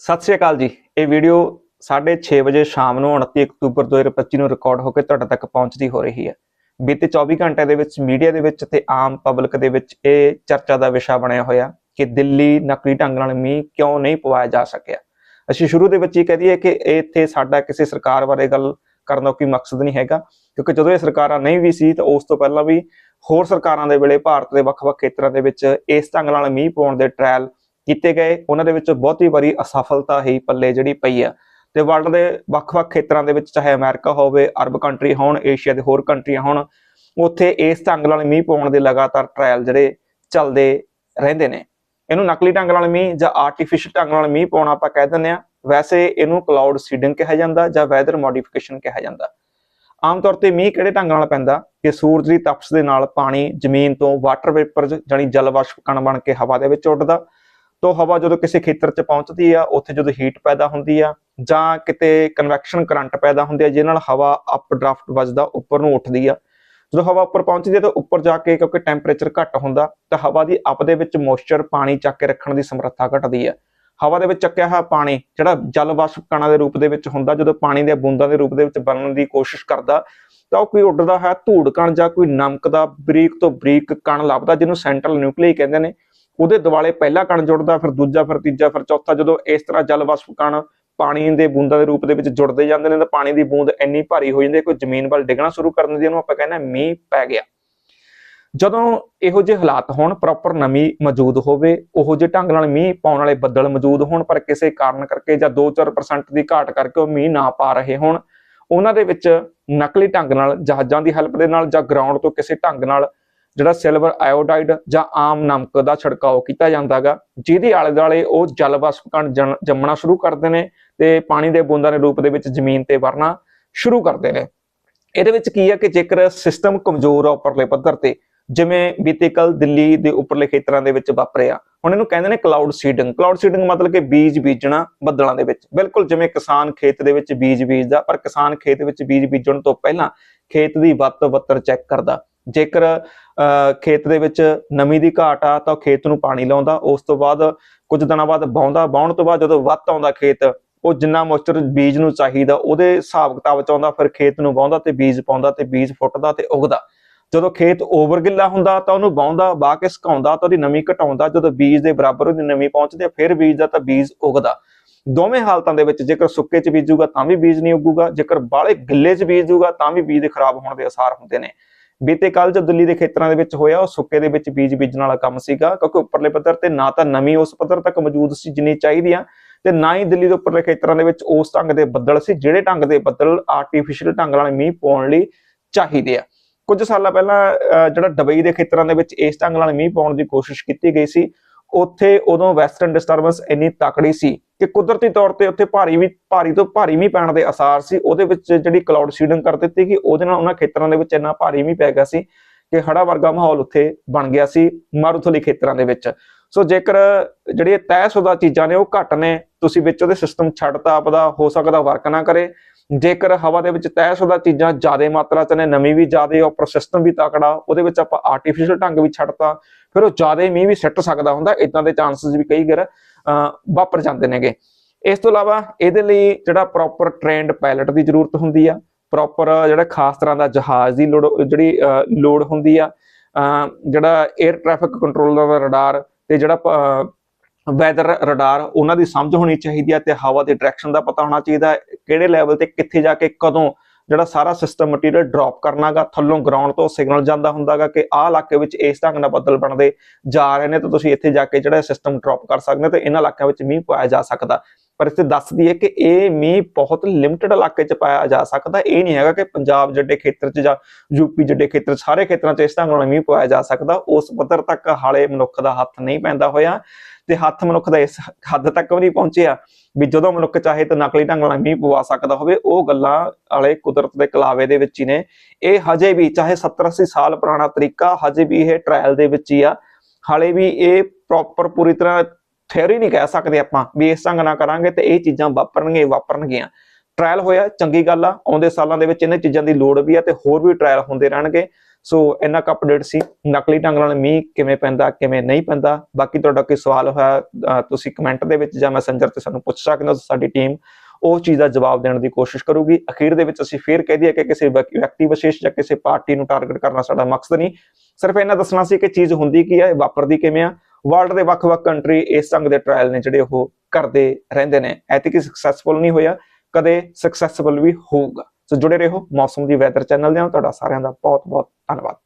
ਸਤਿ ਸ਼੍ਰੀ ਅਕਾਲ ਜੀ। ਇਹ ਵੀਡੀਓ 6:30 ਵਜੇ ਸ਼ਾਮ ਨੂੰ 29 ਅਕਤੂਬਰ 2025 ਨੂੰ ਰਿਕਾਰਡ ਹੋ ਕੇ ਤੁਹਾਡੇ ਤੱਕ ਪਹੁੰਚਦੀ ਹੋ ਰਹੀ ਹੈ। ਬੀਤੇ 24 ਘੰਟਿਆਂ ਦੇ ਵਿੱਚ ਮੀਡੀਆ ਦੇ ਵਿੱਚ ਤੇ ਆਮ ਪਬਲਿਕ ਦੇ ਵਿੱਚ ਇਹ ਚਰਚਾ ਦਾ ਵਿਸ਼ਾ ਬਣਿਆ ਹੋਇਆ ਕਿ ਦਿੱਲੀ ਨਕਲੀ ਢੰਗ ਨਾਲ ਮੀਂਹ ਕਿਉਂ ਨਹੀਂ ਪਵਾਇਆ ਜਾ ਸਕਿਆ। ਅਸੀਂ ਸ਼ੁਰੂ ਦੇ ਵਿੱਚ ਹੀ ਕਹਿ ਦਈਏ ਕਿ ਇਹ ਇੱਥੇ ਸਾਡਾ ਕਿਸੇ ਸਰਕਾਰ ਬਾਰੇ ਗੱਲ ਕਰਨ ਦਾ ਕੋਈ ਮਕਸਦ ਨਹੀਂ ਹੈਗਾ, ਕਿਉਂਕਿ ਜਦੋਂ ਇਹ ਸਰਕਾਰਾਂ ਨਹੀਂ ਵੀ ਸੀ ਤਾਂ ਉਸ ਤੋਂ ਪਹਿਲਾਂ ਵੀ ਹੋਰ ਸਰਕਾਰਾਂ ਦੇ ਵੇਲੇ ਭਾਰਤ ਦੇ ਵੱਖ-ਵੱਖ ਖੇਤਰਾਂ ਦੇ ਵਿੱਚ ਇਸ ਢੰਗ ਨਾਲ ਮੀਂਹ ਪਾਉਣ ਦੇ ਟ੍ਰਾਇਲ ਕੀਤੇ ਗਏ, ਉਹਨਾਂ ਦੇ ਵਿੱਚ ਬਹੁਤੀ ਵਾਰੀ ਅਸਫਲਤਾ ਹੀ ਪੱਲੇ ਜਿਹੜੀ ਪਈ ਆ। ਤੇ ਵਰਲਡ ਦੇ ਵੱਖ-ਵੱਖ ਖੇਤਰਾਂ ਦੇ ਵਿੱਚ, ਚਾਹੇ ਅਮਰੀਕਾ ਹੋਵੇ, ਅਰਬ ਕੰਟਰੀ ਹੋਣ ਏਸ਼ੀਆ ਦੇ ਹੋਰ ਕੰਟਰੀਆਂ ਹੋਣ, ਉੱਥੇ ਇਸ ਢੰਗ ਨਾਲ ਮੀਂਹ ਪਾਉਣ ਦੇ ਲਗਾਤਾਰ ਟ੍ਰਾਇਲ ਜਿਹੜੇ ਚੱਲਦੇ ਰਹਿੰਦੇ ਨੇ। ਇਹਨੂੰ ਨਕਲੀ ਢੰਗ ਨਾਲ ਮੀਂਹ ਜਾਂ ਆਰਟੀਫੀਸ਼ੀਅਲ ਢੰਗ ਨਾਲ ਮੀਂਹ ਪਾਉਣਾ ਆਪਾਂ ਕਹਿ ਦਿੰਦੇ ਆ ਵੈਸੇ ਇਹਨੂੰ ਕਲਾਉਡ ਸੀਡਿੰਗ ਕਿਹਾ ਜਾਂਦਾ, ਜਾਂ ਵੈਦਰ ਮੋਡੀਫਿਕੇਸ਼ਨ ਕਿਹਾ ਜਾਂਦਾ। ਆਮ ਤੌਰ ਤੇ ਮੀਂਹ ਕਿਹੜੇ ਢੰਗ ਨਾਲ ਪੈਂਦਾ? ਕਿ ਸੂਰਜ ਦੀ ਤਪਸ਼ ਦੇ ਨਾਲ ਪਾਣੀ ਜ਼ਮੀਨ ਤੋਂ ਵਾਟਰ ਵੇਪਰ ਜਾਨੀ ਜਲ ਵਾਸ਼ਪ ਕਣ ਬਣ ਕੇ ਹਵਾ ਦੇ ਵਿੱਚ ਉੱਡਦਾ। ਤੋਂ ਹਵਾ ਜਦੋਂ ਕਿਸੇ ਖੇਤਰ 'ਚ ਪਹੁੰਚਦੀ ਆ, ਉੱਥੇ ਜਦੋਂ ਹੀਟ ਪੈਦਾ ਹੁੰਦੀ ਆ ਜਾਂ ਕਿਤੇ ਕਨਵੈਕਸ਼ਨ ਕਰੰਟ ਪੈਦਾ ਹੁੰਦੀ ਆ, ਜਿਹਦੇ ਨਾਲ ਹਵਾ ਅਪ ਡਰਾਫਟ ਵੱਜਦਾ, ਉੱਪਰ ਨੂੰ ਉੱਠਦੀ ਆ। ਜਦੋਂ ਹਵਾ ਉੱਪਰ ਪਹੁੰਚਦੀ ਹੈ ਤਾਂ ਉੱਪਰ ਜਾ ਕੇ ਕਿਉਂਕਿ ਟੈਂਪਰੇਚਰ ਘੱਟ ਹੁੰਦਾ, ਤਾਂ ਹਵਾ ਦੀ ਅਪ ਦੇ ਵਿੱਚ ਮੋਇਸਚਰ ਪਾਣੀ ਚੱਕ ਕੇ ਰੱਖਣ ਦੀ ਸਮਰੱਥਾ ਘਟਦੀ ਹੈ ਹਵਾ ਦੇ ਵਿੱਚ ਚੱਕਿਆ ਹੋਇਆ ਪਾਣੀ, ਜਿਹੜਾ ਜਲ ਵਾਸ਼ਪ ਕਣਾਂ ਦੇ ਰੂਪ ਦੇ ਵਿੱਚ ਹੁੰਦਾ, ਜਦੋਂ ਪਾਣੀ ਦੇ ਬੂੰਦਾਂ ਦੇ ਰੂਪ ਦੇ ਵਿੱਚ ਬਣਨ ਦੀ ਕੋਸ਼ਿਸ਼ ਕਰਦਾ, ਤਾਂ ਉਹ ਕੋਈ ਉੱਡਦਾ ਹੈ ਧੂੜ ਕਣ ਜਾਂ ਕੋਈ ਨਮਕ ਦਾ ਬਰੀਕ ਤੋਂ ਬਰੀਕ ਕਣ ਲੱਭਦਾ, ਜਿਹਨੂੰ ਸੈਂਟਰਲ ਨਿਊਕਲੀਆਈ ਕਹਿੰਦੇ ਨੇ। ਉਹਦੇ ਦੁਆਲੇ ਪਹਿਲਾ ਕਣ ਜੁੜਦਾ, ਫਿਰ ਦੂਜਾ, ਫਿਰ ਤੀਜਾ, ਫਿਰ ਚੌਥਾ, ਜਦੋਂ ਇਸ ਤਰ੍ਹਾਂ ਜਲ ਵਾਸ਼ਪ ਕਣ ਪਾਣੀ ਦੇ ਬੂੰਦਾਂ ਦੇ ਰੂਪ ਦੇ ਵਿੱਚ ਜੁੜਦੇ ਜਾਂਦੇ ਨੇ, ਤਾਂ ਪਾਣੀ ਦੀ ਬੂੰਦ ਇੰਨੀ ਭਾਰੀ ਹੋ ਜਾਂਦੀ ਹੈ ਕਿ ਜ਼ਮੀਨ ਵੱਲ ਡਿੱਗਣਾ ਸ਼ੁਰੂ ਕਰ ਦਿੰਦੀ ਹੈ ਉਹਨੂੰ ਆਪਾਂ ਕਹਿੰਦੇ ਹਾਂ ਮੀਂਹ ਪੈ ਗਿਆ। ਜਦੋਂ ਇਹੋ ਜਿਹੇ ਹਾਲਾਤ ਹੋਣ ਪ੍ਰੋਪਰ ਨਮੀ ਮੌਜੂਦ ਹੋਵੇ, ਉਹੋ ਜਿਹੇ ਢੰਗ ਨਾਲ ਮੀਂਹ ਪਾਉਣ ਵਾਲੇ ਬੱਦਲ ਮੌਜੂਦ ਹੋਣ, ਪਰ ਕਿਸੇ ਕਾਰਨ ਕਰਕੇ ਜਾਂ 2-4% ਦੀ ਘਾਟ ਕਰਕੇ ਉਹ ਮੀਂਹ ਨਾ ਪਾ ਰਹੇ ਹੋਣ, ਉਹਨਾਂ ਦੇ ਵਿੱਚ ਨਕਲੀ ਢੰਗ ਨਾਲ, ਜਹਾਜ਼ਾਂ ਦੀ ਹੈਲਪ ਦੇ ਨਾਲ ਜਾਂ ਗਰਾਊਂਡ ਤੋਂ ਕਿਸੇ ਢੰਗ ਨਾਲ ਜਿਹੜਾ ਸਿਲਵਰ ਆਇਓਡਾਈਡ ਜਾਂ ਆਮ ਨਮਕ ਦਾ ਛਿੜਕਾਓ ਕੀਤਾ ਜਾਂਦਾਗਾ ਜਿਹਦੇ ਆਲੇ ਦੁਆਲੇ ਉਹ ਜਲ ਵਾਸ਼ਪ ਕਣ ਜੰਮਣਾ ਸ਼ੁਰੂ ਕਰਦੇ ਨੇ ਤੇ ਪਾਣੀ ਦੇ ਬੂੰਦਾਂ ਦੇ ਰੂਪ ਦੇ ਵਿੱਚ ਜ਼ਮੀਨ ਤੇ ਵਰਨਾ ਸ਼ੁਰੂ ਕਰਦੇ ਨੇ। ਇਹਦੇ ਵਿੱਚ ਕੀ ਹੈ ਕਿ ਜੇਕਰ ਸਿਸਟਮ ਕਮਜ਼ੋਰ ਆ ਉੱਪਰਲੇ ਪੱਧਰ ਤੇ, ਜਿਵੇਂ ਬੀਤੇ ਕੱਲ ਦਿੱਲੀ ਦੇ ਉੱਪਰਲੇ ਖੇਤਰਾਂ ਦੇ ਵਿੱਚ ਵਾਪਰਿਆ, ਹੁਣ ਇਹਨੂੰ ਕਹਿੰਦੇ ਨੇ ਕਲਾਉਡ ਸੀਡਿੰਗ ਕਲਾਉਡ ਸੀਡਿੰਗ ਮਤਲਬ ਕਿ ਬੀਜ ਬੀਜਣਾ ਬੱਦਲਾਂ ਦੇ ਵਿੱਚ। ਬਿਲਕੁਲ ਜਿਵੇਂ ਕਿਸਾਨ ਖੇਤ ਦੇ ਵਿੱਚ ਬੀਜ ਬੀਜਦਾ, ਪਰ ਕਿਸਾਨ ਖੇਤ ਵਿੱਚ ਬੀਜ ਬੀਜਣ ਤੋਂ ਪਹਿਲਾਂ ਖੇਤ ਦੀ ਵੱਤ ਵੱਤਰ ਚੈੱਕ ਕਰਦਾ। ਜੇਕਰ ਅਹ, ਖੇਤ ਦੇ ਵਿੱਚ ਨਮੀ ਦੀ ਘਾਟ ਆ ਤਾਂ ਉਹ ਖੇਤ ਨੂੰ ਪਾਣੀ ਲਾਉਂਦਾ ਉਸ ਤੋਂ ਬਾਅਦ ਕੁਝ ਦਿਨਾਂ ਬਾਅਦ ਬਾਉਂਦਾ ਬਾਉਣ ਤੋਂ ਬਾਅਦ ਜਦੋਂ ਵੱਤ ਆਉਂਦਾ ਖੇਤ ਉਹ ਜਿੰਨਾ ਮੋਇਸਚਰ ਬੀਜ ਨੂੰ ਚਾਹੀਦਾ ਉਹਦੇ ਹਿਸਾਬ ਕਿਤਾਬ ਚ ਆਉਂਦਾ ਫਿਰ ਖੇਤ ਨੂੰ ਵਾਹੁੰਦਾ ਤੇ ਬੀਜ ਪਾਉਂਦਾ ਤੇ ਬੀਜ ਫੁੱਟਦਾ ਤੇ ਉਗਦਾ। ਜਦੋਂ ਖੇਤ ਓਵਰ ਗਿੱਲਾ ਹੁੰਦਾ ਤਾਂ ਉਹਨੂੰ ਵਾਹੁੰਦਾ ਵਾਹ ਕੇ ਸੁਕਾਉਂਦਾ ਤਾਂ ਉਹਦੀ ਨਮੀ ਘਟਾਉਂਦਾ ਜਦੋਂ ਬੀਜ ਦੇ ਬਰਾਬਰ ਉਹਦੀ ਨਮੀ ਪਹੁੰਚਦੀ ਆ, ਫਿਰ ਬੀਜਦਾ ਤਾਂ ਬੀਜ ਉਗਦਾ। ਦੋਵੇਂ ਹਾਲਤਾਂ ਦੇ ਵਿੱਚ ਜੇਕਰ ਸੁੱਕੇ ਚ ਬੀਜੂਗਾ ਤਾਂ ਵੀ ਬੀਜ ਨਹੀਂ ਉੱਗੂਗਾ ਜੇਕਰ ਬਾਹਲੇ ਗਿੱਲੇ ਚ ਬੀਜੂਗਾ ਤਾਂ ਵੀ ਬੀਜ ਦੇ ਖਰਾਬ ਹੋਣ ਦੇ ਅਸਾਰ ਹੁੰਦੇ ਨੇ। ਬੀਤੇ ਕੱਲ ਜੋ ਦਿੱਲੀ ਦੇ ਖੇਤਰਾਂ ਦੇ ਵਿੱਚ ਹੋਇਆ ਉਹ ਸੁੱਕੇ ਦੇ ਵਿੱਚ ਬੀਜ ਬੀਜਣ ਵਾਲਾ ਕੰਮ ਸੀਗਾ ਕਿਉਂਕਿ ਉੱਪਰਲੇ ਪੱਧਰ ਤੇ ਨਾ ਤਾਂ ਨਮੀ ਉਸ ਪੱਧਰ ਤੱਕ ਮੌਜੂਦ ਸੀ ਜਿੰਨੀ ਚਾਹੀਦੀ ਆ ਤੇ ਨਾ ਹੀ ਦਿੱਲੀ ਦੇ ਉੱਪਰਲੇ ਖੇਤਰਾਂ ਦੇ ਵਿੱਚ ਉਸ ਢੰਗ ਦੇ ਬੱਦਲ ਸੀ ਜਿਹੜੇ ਢੰਗ ਦੇ ਬੱਦਲ ਆਰਟੀਫੀਸ਼ੀਅਲ ਢੰਗ ਨਾਲ ਮੀਂਹ ਪਾਉਣ ਲਈ ਚਾਹੀਦੇ ਆ। ਕੁਝ ਸਾਲਾਂ ਪਹਿਲਾਂ ਅਹ, ਜਿਹੜਾ ਦੁਬਈ ਦੇ ਖੇਤਰਾਂ ਦੇ ਵਿੱਚ ਇਸ ਢੰਗ ਨਾਲ ਮੀਂਹ ਪਾਉਣ ਦੀ ਕੋਸ਼ਿਸ਼ ਕੀਤੀ ਗਈ ਸੀ ਉੱਥੇ ਉਦੋਂ ਵੈਸਟਰਨ ਡਿਸਟਰਬੈਂਸ ਇੰਨੀ ਤਕੜੀ ਸੀ ਕਿ ਕੁਦਰਤੀ ਤੌਰ ਤੇ ਉੱਥੇ ਭਾਰੀ ਵੀ, ਭਾਰੀ ਤੋਂ ਭਾਰੀ ਵੀ ਪੈਣ ਦੇ ਅਸਾਰ ਸੀ, ਉਹਦੇ ਵਿੱਚ ਜਿਹੜੀ ਕਲਾਉਡ ਸੀਡਿੰਗ ਕਰ ਦਿੱਤੀ ਕਿ ਉਹਦੇ ਨਾਲ ਉਹਨਾਂ ਖੇਤਰਾਂ ਦੇ ਵਿੱਚ ਇੰਨਾ ਭਾਰੀ ਵੀ ਪੈ ਗਿਆ ਸੀ ਕਿ ਹੜਾ ਵਰਗਾ ਮਾਹੌਲ ਉੱਥੇ ਬਣ ਗਿਆ ਸੀ ਮਾਰੂਥਲੀ ਖੇਤਰਾਂ ਦੇ ਵਿੱਚ। ਸੋ ਜੇਕਰ ਜਿਹੜੀਆਂ ਤੈਅਸ਼ੁਦਾ ਚੀਜ਼ਾਂ ਨੇ ਉਹ ਘੱਟ ਨੇ, ਤੁਸੀਂ ਵਿੱਚ ਉਹਦੇ ਸਿਸਟਮ ਛੱਡਤਾ, ਆਪਦਾ ਹੋ ਸਕਦਾ ਵਰਕ ਨਾ ਕਰੇ। ਜੇਕਰ ਹਵਾ ਦੇ ਵਿੱਚ ਤੈਅਸ਼ੁਦਾ ਚੀਜ਼ਾਂ ਜ਼ਿਆਦਾ ਮਾਤਰਾ ਚ ਨੇ ਨਮੀ ਵੀ ਜ਼ਿਆਦਾ ਉੱਪਰ ਸਿਸਟਮ ਵੀ ਤਕੜਾ ਉਹਦੇ ਵਿੱਚ ਆਪਾਂ ਆਰਟੀਫੀਸ਼ੀਅਲ ਢੰਗ ਵੀ ਛੱਡਤਾ ਫਿਰ ਉਹ ਜ਼ਿਆਦਾ ਮੀਂਹ ਵੀ ਸਿੱਟ ਸਕਦਾ ਹੁੰਦਾ ਇਦਾਂ ਦੇ ਚਾਂਸਸ ਵੀ ਕਈ ਵਾਰ ਵਾਪਰ ਜਾਂਦੇ ਨੇਗੇ। ਇਸ ਤੋਂ ਇਲਾਵਾ ਇਹਦੇ ਲਈ ਜਿਹੜਾ ਪ੍ਰੋਪਰ ਟ੍ਰੇਨਡ ਪਾਇਲਟ ਦੀ ਜ਼ਰੂਰਤ ਹੁੰਦੀ ਆ ਪ੍ਰੋਪਰ ਜਿਹੜਾ ਖਾਸ ਤਰ੍ਹਾਂ ਦਾ ਜਹਾਜ਼ ਦੀ ਲੋੜ ਜਿਹੜੀ ਅਹ, ਲੋੜ ਹੁੰਦੀ ਆ ਜਿਹੜਾ 에ਅਰ ਟ੍ਰੈਫਿਕ ਕੰਟਰੋਲਰ ਦਾ ਰਡਾਰ ਤੇ ਜਿਹੜਾ ਵੈਦਰ ਰਡਾਰ ਉਹਨਾਂ ਦੀ ਸਮਝ ਹੋਣੀ ਚਾਹੀਦੀ ਹੈ ਤੇ ਹਵਾ ਦੇ ਡਾਇਰੈਕਸ਼ਨ ਦਾ ਪਤਾ ਹੋਣਾ ਚਾਹੀਦਾ ਹੈ, ਕਿਹੜੇ ਲੈਵਲ ਤੇ ਕਿੱਥੇ ਜਾ ਕੇ ਕਦੋਂ ਜਿਹੜਾ ਸਾਰਾ ਸਿਸਟਮ ਮਟੀਰੀਅਲ ਡ੍ਰੌਪ ਕਰਨਾਗਾ, ਥੱਲੋਂ ਗਰਾਊਂਡ ਤੋਂ ਸਿਗਨਲ ਜਾਂਦਾ ਹੁੰਦਾਗਾ ਕਿ ਆਹ ਇਲਾਕੇ ਵਿੱਚ ਇਸ ਢੰਗ ਨਾਲ ਬੱਦਲ ਬਣਦੇ ਜਾ ਰਹੇ ਨੇ ਤਾਂ ਤੁਸੀਂ ਇੱਥੇ ਜਾ ਕੇ ਜਿਹੜਾ ਸਿਸਟਮ ਡ੍ਰੌਪ ਕਰ ਸਕਦੇ ਹੋ ਤੇ ਇਹਨਾਂ ਇਲਾਕਿਆਂ ਵਿੱਚ ਮੀਂਹ ਪਾਇਆ ਜਾ ਸਕਦਾ। ਪਰ ਇੱਥੇ ਦੱਸਦੀ ਹੈ ਕਿ ਇਹ ਮੀਂਹ ਬਹੁਤ ਲਿਮਟਿਡ ਇਲਾਕੇ 'ਚ ਪਾਇਆ ਜਾ ਸਕਦਾ। ਇਹ ਨਹੀਂ ਹੈਗਾ ਕਿ ਪੰਜਾਬ ਜੱਡੇ ਖੇਤਰ 'ਚ ਜਾਂ ਯੂਪੀ ਜੱਡੇ ਖੇਤਰ ਸਾਰੇ ਖੇਤਰਾਂ 'ਚ ਇਸ ਢੰਗ ਨਾਲ ਮੀਂਹ ਪਾਇਆ ਜਾ ਸਕਦਾ। ਉਸ ਪੱਧਰ ਤੱਕ ਹਾਲੇ ਮਨੁੱਖ ਦਾ ਹੱਥ ਨਹੀਂ ਪੈਂਦਾ ਹੋਇਆ। ਤੇ ਹੱਥ ਮਨੁੱਖ ਦਾ ਇਸ ਹੱਦ ਤੱਕ ਵੀ ਨਹੀਂ ਪਹੁੰਚਿਆ ਵੀ ਜਦੋਂ ਮਨੁੱਖ ਚਾਹੇ ਤਾਂ ਨਕਲੀ ਢੰਗ ਨਾਲ ਮੀਂਹ ਪਵਾ ਸਕਦਾ ਹੋਵੇ, ਉਹ ਗੱਲਾਂ ਵਾਲੇ ਕੁਦਰਤ ਦੇ ਕਲਾਵੇ ਦੇ ਵਿੱਚ ਹੀ ਨੇ। ਇਹ ਹਜੇ ਵੀ, ਚਾਹੇ 70 80 ਸਾਲ ਪੁਰਾਣਾ ਤਰੀਕਾ, ਹਜੇ ਵੀ ਇਹ ਟ੍ਰਾਇਲ ਦੇ ਵਿੱਚ ਹੀ ਆ। ਹਾਲੇ ਵੀ ਇਹ ਪ੍ਰੋਪਰ ਪੂਰੀ ਤਰ੍ਹਾਂ ਥਿਉਰੀ ਨਹੀਂ ਕਹਿ ਸਕਦੇ ਆਪਾਂ ਵੀ ਇਸ ਢੰਗ ਨਾਲ ਕਰਾਂਗੇ ਤੇ ਇਹ ਚੀਜ਼ਾਂ ਵਾਪਰਨਗੇ ਵਾਪਰਨਗੀਆਂ। ਟ੍ਰਾਇਲ ਹੋਇਆ, ਚੰਗੀ ਗੱਲ ਆ, ਆਉਂਦੇ ਸਾਲਾਂ ਦੇ ਵਿੱਚ ਇਹਨਾਂ ਚੀਜ਼ਾਂ ਦੀ ਲੋੜ ਵੀ ਆ ਤੇ ਹੋਰ ਵੀ ਟ੍ਰਾਇਲ ਹੁੰਦੇ ਰਹਿਣਗੇ। ਸੋ ਇੰਨਾ ਕੁ ਅਪਡੇਟ ਸੀ। ਨਕਲੀ ਢੰਗ ਨਾਲ ਮੀਂਹ ਕਿਵੇਂ ਪੈਂਦਾ, ਕਿਵੇਂ ਨਹੀਂ ਪੈਂਦਾ? ਬਾਕੀ ਤੁਹਾਡਾ ਕੋਈ ਸਵਾਲ ਹੋਇਆ ਤੁਸੀਂ ਕਮੈਂਟ ਦੇ ਵਿੱਚ ਜਾਂ ਮੈਸੇਂਜਰ ਤੇ ਸਾਨੂੰ ਪੁੱਛ ਸਕਦੇ ਹੋ, ਸਾਡੀ ਟੀਮ ਉਹ ਚੀਜ਼ ਦਾ ਜਵਾਬ ਦੇਣ ਦੀ ਕੋਸ਼ਿਸ਼ ਕਰੂਗੀ। ਅਖੀਰ ਦੇ ਵਿੱਚ ਅਸੀਂ ਫੇਰ ਕਹਿ ਦਈਏ ਕਿ ਕਿਸੇ ਵਿਅਕਤੀ ਵਿਸ਼ੇਸ਼ ਜਾਂ ਕਿਸੇ ਪਾਰਟੀ ਨੂੰ ਟਾਰਗੇਟ ਕਰਨਾ ਸਾਡਾ ਮਕਸਦ ਨਹੀਂ। ਸਿਰਫ ਇਹਨਾਂ ਦੱਸਣਾ ਸੀ ਕਿ ਚੀਜ਼ ਹੁੰਦੀ ਕੀ ਹੈ, ਵਾਪਰਦੀ ਕਿਵੇਂ ਆ। ਵਰਲਡ ਦੇ ਵੱਖ-ਵੱਖ ਕੰਟਰੀ ਇਸ ਢੰਗ ਦੇ ਟ੍ਰਾਇਲ ਨੇ ਜਿਹੜੇ ਉਹ ਕਰਦੇ ਰਹਿੰਦੇ ਨੇ। ਐਤਕੀ ਸਕਸੈਸਫੁਲ ਨਹੀਂ ਹੋਇਆ, ਕਦੇ ਸਕਸੈਸਫੁਲ ਵੀ ਹੋਊਗਾ। ਸੋ ਜੁੜੇ ਰਹੋ ਮੌਸਮ ਦੀ ਵੈਦਰ ਚੈਨਲ ਦੇ ਨਾਲ। ਤੁਹਾਡਾ ਸਾਰਿਆਂ ਦਾ ਬਹੁਤ-ਬਹੁਤ ਧੰਨਵਾਦ।